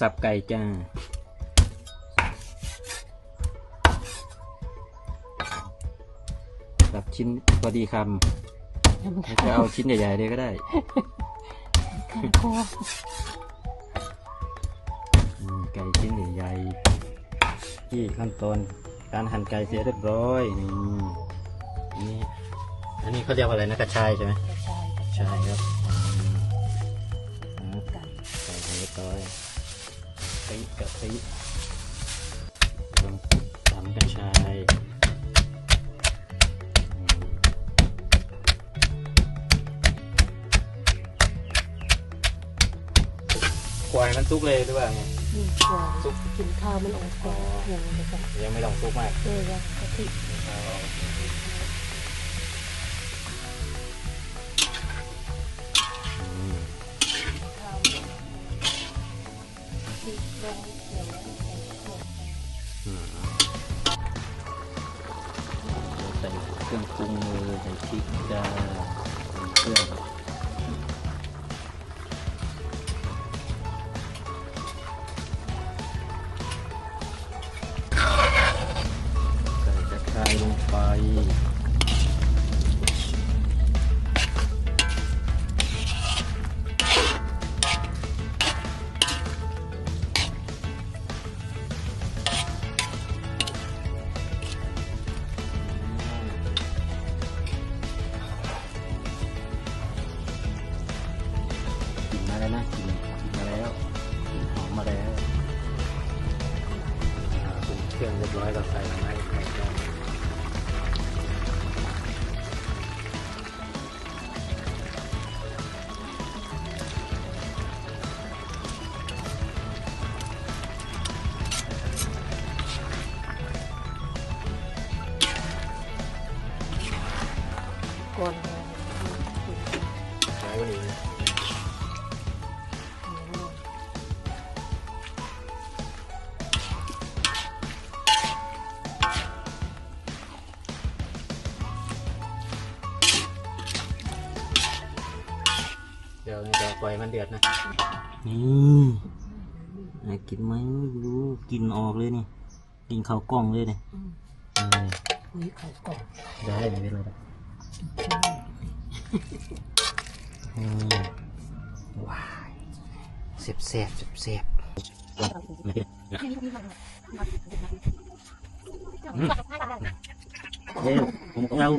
สับไก่จ้า สับชิ้นพอดีคำยังไม่แล้วจะเอาชิ้นใหญ่ๆเลยก็ได้ข้างคออืมไก่ชิ้นใหญ่ๆที่ขั้นตอนการหั่นไก่เสร็จเรียบร้อยนี่อันนี้อันนี้เขาเรียกว่าอะไรนะกระชายใช่ไหมกระชายใช่ครับอืมไก่ใส่เรียบร้อย กะทิกะทิลงตำกระชายอืมควายมันซุกเลยหรือว่าไงนี่หวานกินข้าวมันออกก่อนอย่างนี้กันยังไม่ต้องซุกมากเออว่ากะทิ ใส่เครื่องปรุงเลยใส่พริกจ้าเครื่องใส่กระชายลงไป แล้วนะกลิ่นกลิ่นมาแล้วกินหอมมาแล้วอ่าปรุงเครื่องเรียบร้อยก็ใส่ไม้ใส่ลงก่อนเลยใช้วันนี้ เดี๋ยวจะปล่อยมันเดือดนะนี่น่ากินไหมไม่รู้กินออกเลยนี่ กินข้าวกล้องเลยเนี่ยอืมเอออุ้ยไข่กรอบได้ไม่เป็นไรหรอกใช่อืมว้ายเสียบเสียบเสียบเสียบเฮ้ยผมของเรา